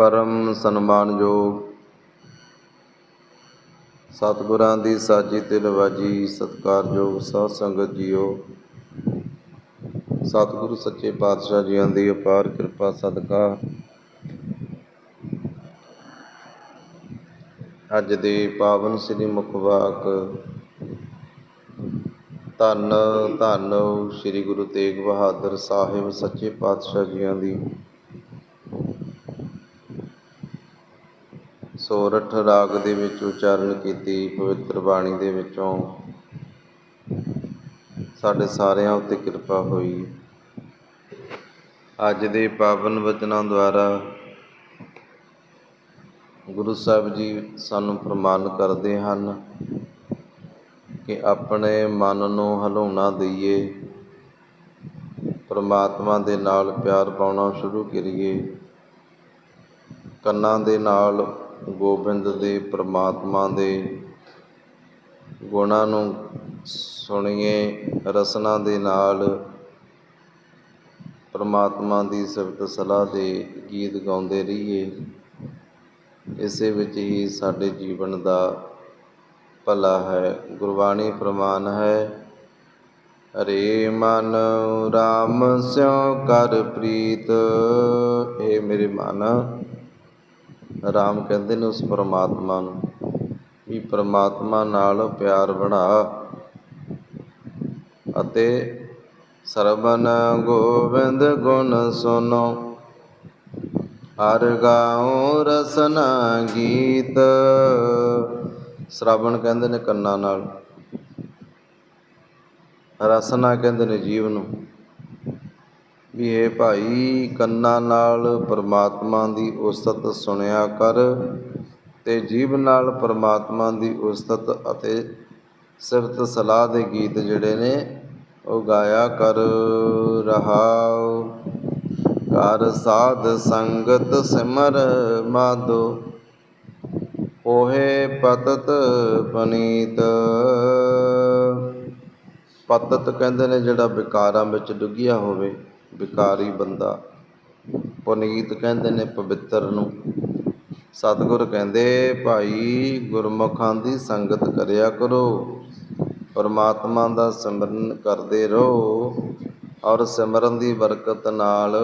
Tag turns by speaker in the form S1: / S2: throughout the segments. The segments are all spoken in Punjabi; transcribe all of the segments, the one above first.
S1: ਪਰਮ ਸਨਮਾਨਯੋਗ ਸਤਿਗੁਰਾਂ ਦੀ ਸਾਜੀ ਤੇ ਨਵਾਜੀ ਸਤਿਕਾਰਯੋਗ ਸਾਧ ਸੰਗਤ ਜੀਓ। ਸਤਿਗੁਰੂ ਸੱਚੇ ਪਾਤਸ਼ਾਹ ਜੀਆਂ ਦੀ ਅਪਾਰ ਕਿਰਪਾ ਸਦਕਾ। ਅੱਜ ਦੇ ਪਾਵਨ ਸ੍ਰੀ ਮੁਖਵਾਕ ਧੰਨ ਧੰਨ ਸ੍ਰੀ ਗੁਰੂ ਤੇਗ ਬਹਾਦਰ ਸਾਹਿਬ ਸੱਚੇ ਪਾਤਸ਼ਾਹ ਜੀਆਂ ਦੀ ਸੋਰਠ ਰਾਗ ਦੇ ਵਿੱਚ ਉਚਾਰਨ ਕੀਤੀ, ਪਵਿੱਤਰ ਬਾਣੀ ਦੇ ਵਿੱਚੋਂ ਸਾਡੇ ਸਾਰਿਆਂ ਉੱਤੇ ਕਿਰਪਾ ਹੋਈ। ਅੱਜ ਦੇ ਪਾਵਨ ਵਚਨਾਂ ਦੁਆਰਾ ਗੁਰੂ ਸਾਹਿਬ ਜੀ ਸਾਨੂੰ ਫਰਮਾਨ ਕਰਦੇ ਹਨ ਕਿ ਆਪਣੇ ਮਨ ਨੂੰ ਹਲਾਉਣਾ ਦਈਏ, ਪਰਮਾਤਮਾ ਦੇ ਨਾਲ ਪਿਆਰ ਪਾਉਣਾ ਸ਼ੁਰੂ ਕਰੀਏ, ਕੰਨਾਂ ਦੇ ਨਾਲ ਗੋਬਿੰਦ ਦੇ ਪ੍ਰਮਾਤਮਾ ਦੇ ਗੁਣਾਂ ਨੂੰ ਸੁਣੀਏ, ਰਸਨਾ ਦੇ ਨਾਲ ਪ੍ਰਮਾਤਮਾ ਦੀ ਸਿਫਤ ਸਲਾਹ ਦੇ ਗੀਤ ਗਾਉਂਦੇ ਰਹੀਏ। ਇਸੇ ਵਿੱਚ ਹੀ ਸਾਡੇ ਜੀਵਨ ਦਾ ਭਲਾ ਹੈ, ਗੁਰਬਾਣੀ ਫਰਮਾਨ ਹੈ, ਹਰੇ ਮਨ ਰਾਮ ਸਿਉ ਕਰ ਪ੍ਰੀਤ ਇਹ ਮੇਰੇ ਮਨ। ਰਾਮ ਕਹਿੰਦੇ ਨੇ ਉਸ ਪਰਮਾਤਮਾ ਨੂੰ ਵੀ ਪਰਮਾਤਮਾ ਨਾਲ ਪਿਆਰ ਬਣਾ ਅਤੇ ਸਰਬਨ ਗੋਬਿੰਦ ਗੁਣ ਸੁਨੋ ਹਰ ਗਾਉ ਰਸਨਾ ਗੀਤ। ਸ਼ਰਾਵਣ ਕਹਿੰਦੇ ਨੇ ਕੰਨਾਂ ਨਾਲ। ਰਸਨਾ ਕਹਿੰਦੇ ਨੇ ਜੀਵ ਨੂੰ। ਵੀ ਇਹ ਭਾਈ, ਕੰਨਾਂ ਨਾਲ ਪਰਮਾਤਮਾ ਦੀ ਉਸਤਤ ਸੁਣਿਆ ਕਰ ਤੇ ਜੀਵ ਨਾਲ ਪਰਮਾਤਮਾ ਦੀ ਉਸਤਤ ਅਤੇ ਸਿਫਤ ਸਲਾਹ ਦੇ ਗੀਤ ਜਿਹੜੇ ਨੇ ਉਹ ਗਾਇਆ ਕਰ ਰਹਾਉ। ਕਰ ਸਾਧ ਸੰਗਤ ਸਿਮਰ ਮਾਧੋ ਉਹੇ ਪਤਤ ਪਨੀਤ ਪਤਤ ਕਹਿੰਦੇ ਨੇ ਜਿਹੜਾ ਵਿਕਾਰਾਂ ਵਿੱਚ ਡੁੱਗਿਆ ਹੋਵੇ ਵਿਕਾਰੀ ਬੰਦਾ। ਪੁਨੀਤ ਕਹਿੰਦੇ ਨੇ ਪਵਿੱਤਰ ਨੂੰ। ਸਤਿਗੁਰ ਕਹਿੰਦੇ, ਭਾਈ ਗੁਰਮੁਖਾਂ ਦੀ ਸੰਗਤ ਕਰਿਆ ਕਰੋ। ਪਰਮਾਤਮਾ ਦਾ ਸਿਮਰਨ ਕਰਦੇ ਰਹੋ ਔਰ ਸਿਮਰਨ ਦੀ ਬਰਕਤ ਨਾਲ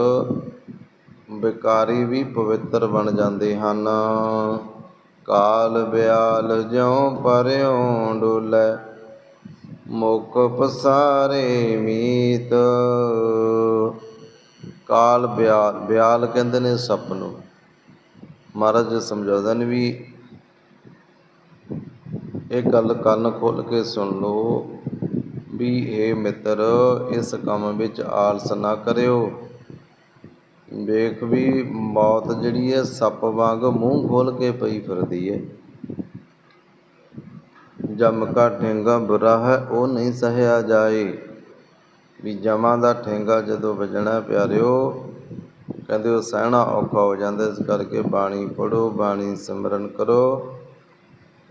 S1: ਵਿਕਾਰੀ ਵੀ ਪਵਿੱਤਰ ਬਣ ਜਾਂਦੇ ਹਨ। ਕਾਲ ਬਿਆਲ ਜਿਉ ਪਰਿਉ ਡੋਲੇ ਮੁਖ ਪਸਾਰੇ ਮੀਤ। ਕਾਲ ਬਿਆਲ ਬਿਆਲ ਕਹਿੰਦੇ ਨੇ ਸੱਪ ਨੂੰ। ਮਹਾਰਾਜ ਸਮਝਾਉਂਦੇ ਨੇ ਵੀ ਇਹ ਗੱਲ ਕੰਨ ਖੋਲ ਕੇ ਸੁਣ ਲਓ ਵੀ ਇਹ ਮਿੱਤਰ ਇਸ ਕੰਮ ਵਿੱਚ ਆਲਸ ਨਾ ਕਰਿਓ। ਵੇਖ ਵੀ ਮੌਤ ਜਿਹੜੀ ਹੈ ਸੱਪ ਵਾਂਗ ਮੂੰਹ ਖੋਲ ਕੇ ਪਈ ਫਿਰਦੀ ਹੈ। ਜਮ ਕਾ ਠੇਂਗਾ ਬੁਰਾ ਹੈ, ਉਹ ਨਹੀਂ ਸਹਿਆ ਜਾਏ। ਵੀ ਜਮਾਂ ਦਾ ਠੇਂਗਾ ਜਦੋਂ ਵੱਜਣਾ ਪਿਆਰਿਓ, ਕਹਿੰਦੇ ਉਹ ਸਹਿਣਾ ਔਖਾ ਹੋ ਜਾਂਦਾ, ਇਸ ਕਰਕੇ ਬਾਣੀ ਪੜੋ ਬਾਣੀ ਸਿਮਰਨ ਕਰੋ।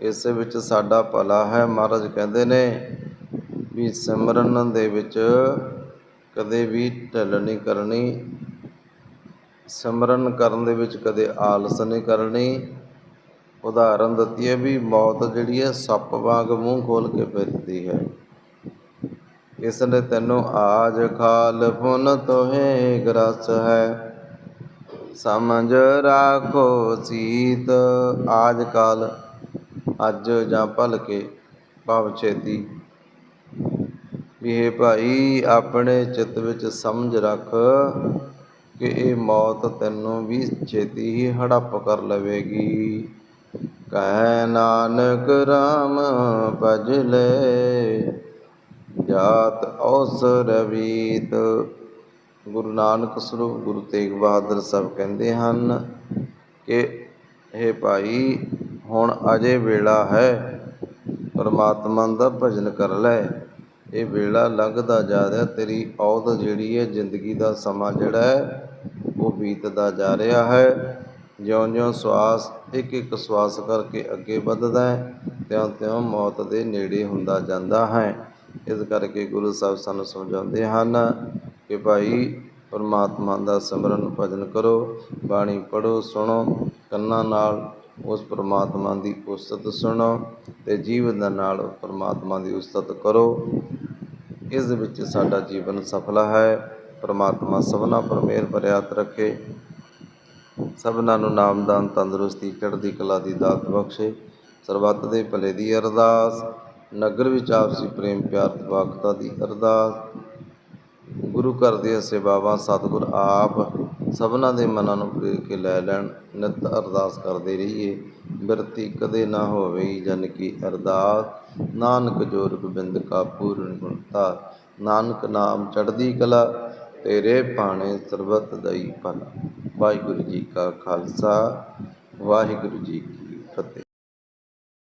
S1: ਇਸ ਵਿੱਚ ਸਾਡਾ ਭਲਾ ਹੈ, ਮਹਾਰਾਜ ਕਹਿੰਦੇ ਨੇ ਵੀ ਸਿਮਰਨ ਦੇ ਵਿੱਚ ਕਦੇ ਵੀ ਢਿੱਲ ਨਹੀਂ ਕਰਨੀ। ਸਿਮਰਨ ਕਰਨ ਦੇ ਵਿੱਚ ਕਦੇ ਆਲਸ ਨਹੀਂ ਕਰਨੀ। ਉਦਾਹਰਨ ਦਿੱਤੀ ਹੈ ਵੀ ਮੌਤ ਜਿਹੜੀ ਹੈ ਸੱਪ ਵਾਂਗ ਮੂੰਹ ਖੋਲ ਕੇ ਫਿਰਦੀ ਹੈ। ਇਸ ਨੇ ਤੈਨੂੰ ਆਜ ਖਾਲ ਪੁਨ ਤੋਹੇ ਗਰਸ ਹੈ। ਸਮਝ ਰਾਖੋ ਸੀਤ, ਆਜ ਕਾਲ ਅੱਜ ਜਾਂ ਭਲਕੇ ਭਾਵ ਛੇਤੀ। ਇਹ ਭਾਈ ਆਪਣੇ ਚਿੱਤ ਵਿੱਚ ਸਮਝ ਰੱਖ ਕਿ ਇਹ ਮੌਤ ਤੈਨੂੰ ਵੀ ਛੇਤੀ ਹੀ ਹੜੱਪ ਕਰ ਲਵੇਗੀ। ਕਹਿ ਨਾਨਕ RAM ਭਜ ਲੈ। ਜਾਤ ਔਸਰ ਰਵੀਤ ਗੁਰੂ ਨਾਨਕ ਸਰੂਪ, ਗੁਰੂ ਤੇਗ ਬਹਾਦਰ ਸਾਹਿਬ ਕਹਿੰਦੇ ਹਨ ਕਿ ਇਹ ਭਾਈ, ਹੁਣ ਅਜੇ ਵੇਲਾ ਹੈ। ਪਰਮਾਤਮਾ ਦਾ ਭਜਨ ਕਰ ਲੈ। ਇਹ ਵੇਲਾ ਲੰਘਦਾ ਜਾ ਰਿਹਾ। ਤੇਰੀ ਔਦ ਜਿਹੜੀ ਹੈ, ਜ਼ਿੰਦਗੀ ਦਾ ਸਮਾਂ ਜਿਹੜਾ ਹੈ, ਉਹ ਬੀਤਦਾ ਜਾ ਰਿਹਾ ਹੈ। ਜਿਉਂ-ਜਿਉਂ ਸਵਾਸ ਇੱਕ ਇੱਕ ਸਵਾਸ ਕਰਕੇ ਅੱਗੇ ਵੱਧਦਾ ਹੈ ਤਿਉਂ-ਤਿਉਂ ਮੌਤ ਦੇ ਨੇੜੇ ਹੁੰਦਾ ਜਾਂਦਾ ਹੈ। ਇਸ ਕਰਕੇ ਗੁਰੂ ਸਾਹਿਬ ਸਾਨੂੰ ਸਮਝਾਉਂਦੇ ਹਨ ਕਿ ਭਾਈ, ਪਰਮਾਤਮਾ ਦਾ ਸਿਮਰਨ ਭਜਨ ਕਰੋ, ਬਾਣੀ ਪੜੋ ਸੁਣੋ, ਕੰਨਾਂ ਨਾਲ ਉਸ ਪਰਮਾਤਮਾ ਦੀ ਉਸਤਤ ਸੁਣੋ ਤੇ ਜੀਵਨ ਦੇ ਨਾਲ ਪਰਮਾਤਮਾ ਦੀ ਉਸਤਤ ਕਰੋ। ਇਸ ਦੇ ਵਿੱਚ ਸਾਡਾ ਜੀਵਨ ਸਫਲ ਹੈ, ਪਰਮਾਤਮਾ ਸਭਨਾ ਪਰ ਮਿਹਰ ਭਰਿਆ ਰੱਖੇ। ਸਭਨਾਂ ਨੂੰ ਨਾਮਦਾਨ ਤੰਦਰੁਸਤੀ, ਚੜ੍ਹਦੀ ਕਲਾ ਦੀ ਦਾਤ ਬਖਸ਼ੇ। ਸਰਬੱਤ ਦੇ ਭਲੇ ਦੀ ਅਰਦਾਸ। ਨਗਰ ਵਿੱਚ ਆਪਸੀ ਪ੍ਰੇਮ, ਪਿਆਰ ਤਵਾਕਤਾ ਦੀ ਅਰਦਾਸ। ਗੁਰੂ ਘਰ ਦੀਆਂ ਸੇਵਾਵਾਂ, ਸਤਿਗੁਰ ਆਪ ਸਭਨਾਂ ਦੇ ਮਨਾਂ ਨੂੰ ਪ੍ਰੇਰ ਕੇ ਲੈ ਲੈਣ। ਨਿਤ ਅਰਦਾਸ ਕਰਦੇ ਰਹੀਏ। ਬਿਰਤੀ ਕਦੇ ਨਾ ਹੋਵੇ ਜਨ ਕੀ ਅਰਦਾਸ। ਨਾਨਕ ਜੋਰ ਗੋਬਿੰਦ ਕਾ ਪੂਰਨ ਗੁਣਤਾ ਨਾਨਕ ਨਾਮ ਚੜ੍ਹਦੀ ਕਲਾ। ਤੇਰੇ ਭਾਣੇ ਸਰਬਤ ਦਈ ਭਲਾ। ਵਾਹਿਗੁਰੂ ਜੀ ਕਾ ਖਾਲਸਾ ਵਾਹਿਗੁਰੂ ਜੀ ਕੀ ਫਤਿਹ।